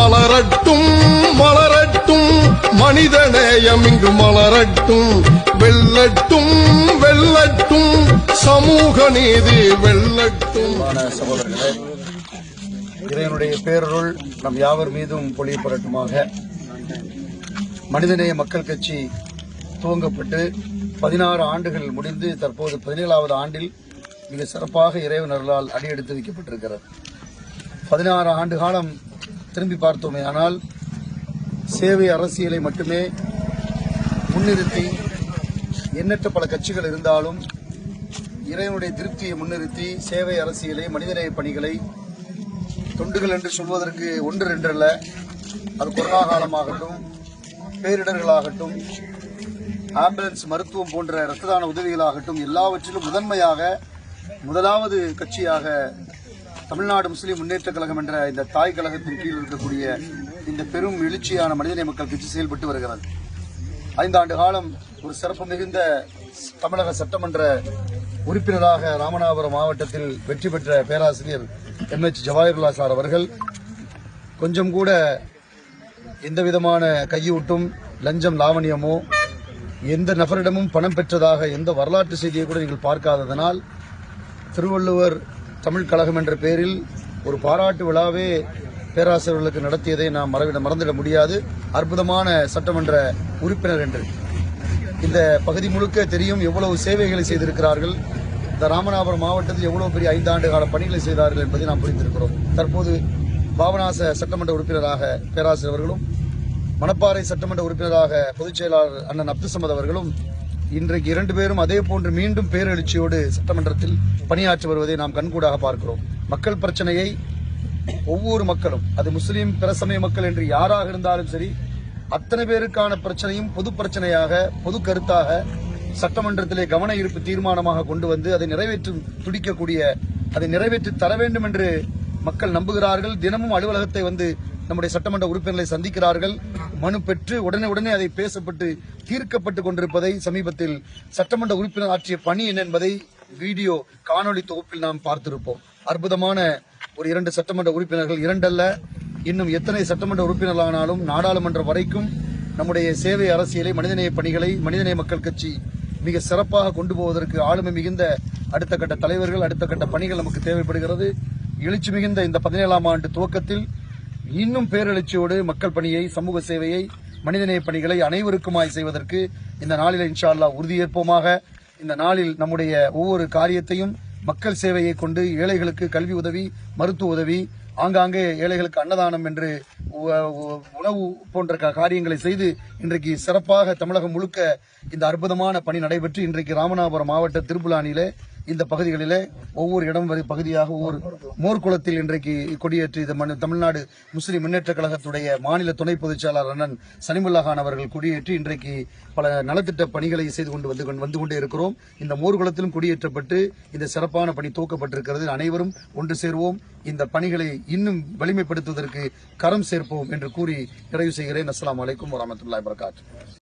மலரட்டும் மலரட்டும் மனித நேயம் இங்கு மலரட்டும். வெல்லட்டும் வெல்லட்டும் சமூக நீதி வெல்லட்டும். இறைவனுடைய பேரருள் நம் யாவர் மீதும் பொழியப்படட்டுமாக மனிதநேய மக்கள் கட்சி துவங்கப்பட்டு பதினாறு ஆண்டுகள் முடிந்து தற்போது பதினேழாவது ஆண்டில் மிக சிறப்பாக இறைவனர்களால் அடியெடுத்து வைக்கப்பட்டிருக்கிறது. பதினாறு ஆண்டு காலம் திரும்பி பார்த்தோமே ஆனால் சேவை அரசியலை மட்டுமே முன்னிறுத்தி எண்ணற்ற பல கட்சிகள் இருந்தாலும் இறைவனுடைய திருப்தியை முன்னிறுத்தி சேவை அரசியலை மனிதநேய பணிகளை தொண்டுகள் என்று சொல்வதற்கு ஒன்று ரெண்டல்ல. அது கொரோனா காலமாகட்டும் பேரிடர்களாகட்டும் ஆம்புலன்ஸ் மருத்துவம் போன்ற இரத்த தான உதவிகளாகட்டும் எல்லாவற்றிலும் முதன்மையாக முதலாவது கட்சியாக தமிழ்நாடு முஸ்லீம் முன்னேற்ற கழகம் என்ற இந்த தாய் கழகத்தின் கீழ் இருக்கக்கூடிய இந்த பெரும் எழுச்சியான மனிதநேய மக்கள் கட்சி செயல்பட்டு வருகிறது. ஐந்தாண்டு காலம் ஒரு சிறப்பு மிகுந்த தமிழக சட்டமன்ற உறுப்பினராக ராமநாதபுரம் மாவட்டத்தில் வெற்றி பெற்ற பேராசிரியர் எம் எச் ஜவாஹிருல்லா சார் அவர்கள். கொஞ்சம் கூட எந்த விதமான கையூட்டும் லஞ்சம் லாவணியமோ எந்த நபரிடமும் பணம் பெற்றதாக எந்த வரலாற்று செய்தியை கூட நீங்கள் பார்க்காததனால் திருவள்ளுவர் தமிழ் கழகம் என்ற பெயரில் ஒரு பாராட்டு விழாவே பேராசிரியர்களுக்கு நடத்தியதை நாம் மறவிட மறந்துட முடியாது. அற்புதமான சட்டமன்ற உறுப்பினர் என்று. இந்த பகுதி முழுக்க தெரியும் எவ்வளவு சேவைகளை செய்திருக்கிறார்கள். இந்த ராமநாதபுரம் மாவட்டத்தில் எவ்வளவு பெரிய ஐந்தாண்டு கால பணிகளை செய்தார்கள் என்பதை நாம் புரிந்திருக்கிறோம். தற்போது பாபநாச சட்டமன்ற உறுப்பினராக பேராசிரியர் அவர்களும் மணப்பாறை சட்டமன்ற உறுப்பினராக பொதுச் செயலாளர் அண்ணன் அப்துல் சமத் அவர்களும் இன்றைக்கு இரண்டு பேரும் அதே போன்று மீண்டும் பேரெழுச்சியோடு சட்டமன்றத்தில் பணியாற்றி வருவதை நாம் கண்கூடாக பார்க்கிறோம். மக்கள் பிரச்சனையை ஒவ்வொரு மக்களும் அது முஸ்லீம் பிரசமய மக்கள் என்று யாராக இருந்தாலும் சரி அத்தனை பேருக்கான பிரச்சனையும் பொது பிரச்சனையாக பொது கருத்தாக சட்டமன்றத்திலே கவன ஈர்ப்பு தீர்மானமாக கொண்டு வந்து அதை நிறைவேற்றும் துடிக்கக்கூடிய அதை நிறைவேற்றி தர வேண்டும் என்று மக்கள் நம்புகிறார்கள். தினமும் அலுவலகத்தை வந்து நம்முடைய சட்டமன்ற உறுப்பினர்களை சந்திக்கிறார்கள். மனு பெற்று உடனே உடனே அதை பேசப்பட்டு தீர்க்கப்பட்டு கொண்டிருப்பதை சமீபத்தில் சட்டமன்ற உறுப்பினர் ஆற்றிய பணி என்ன என்பதை வீடியோ காணொலி தொகுப்பில் நாம் பார்த்திருப்போம். அற்புதமான ஒரு இரண்டு சட்டமன்ற உறுப்பினர்கள் இரண்டல்ல. இன்னும் எத்தனை சட்டமன்ற உறுப்பினர்களானாலும் நாடாளுமன்றம் வரைக்கும் நம்முடைய சேவை அரசியலை மனிதநேய பணிகளை மனிதநேய மக்கள் கட்சி மிக சிறப்பாக கொண்டு போவதற்கு ஆளுமை மிகுந்த அடுத்த கட்ட தலைவர்கள் அடுத்த கட்ட பணிகள் நமக்கு தேவைப்படுகிறது. எழுச்சி மிகுந்த இந்த பதினேழாம் ஆண்டு துவக்கத்தில் இன்னும் பேரெழுச்சியோடு மக்கள் பணியை சமூக சேவையை மனிதநேய பணிகளை அனைவருக்குமாய் செய்வதற்கு இந்த நாளில் இன்ஷா அல்லா உறுதியேற்போமாக இந்த நாளில் நம்முடைய ஒவ்வொரு காரியத்தையும் மக்கள் சேவையை கொண்டு ஏழைகளுக்கு கல்வி உதவி மருத்துவ உதவி ஆங்காங்கே ஏழைகளுக்கு அன்னதானம் என்று உணவு போன்ற காரியங்களை செய்து இன்றைக்கு சிறப்பாக தமிழகம் முழுக்க இந்த அற்புதமான பணி நடைபெற்று இன்றைக்கு ராமநாதபுரம் மாவட்ட திருப்புலானியிலே இந்த பகுதிகளிலே ஒவ்வொரு இடம் வரை பகுதியாக ஒவ்வொரு மோர்க்குளத்தில் இன்றைக்கு கொடியேற்றி இந்த தமிழ்நாடு முஸ்லிம் முன்னேற்ற கழகத்துடைய மாநில துணை பொதுச்செயலாளர் அண்ணன் சனிமுல்லா கான் அவர்கள் கொடியேற்றி இன்றைக்கு பல நலத்திட்ட பணிகளை செய்து கொண்டு வந்து வந்து கொண்டே இருக்கிறோம். இந்த மோர்குளத்திலும் கொடியேற்றப்பட்டு இந்த சிறப்பான பணி துவக்கப்பட்டிருக்கிறது. அனைவரும் ஒன்று சேர்வோம். இந்த பணிகளை இன்னும் வலிமைப்படுத்துவதற்கு கரம் சேர்ப்போம் என்று கூறி நிறைவு செய்கிறேன். அஸ்லாம் அலைக்கும் வரமத்துல்லா வரகாத்து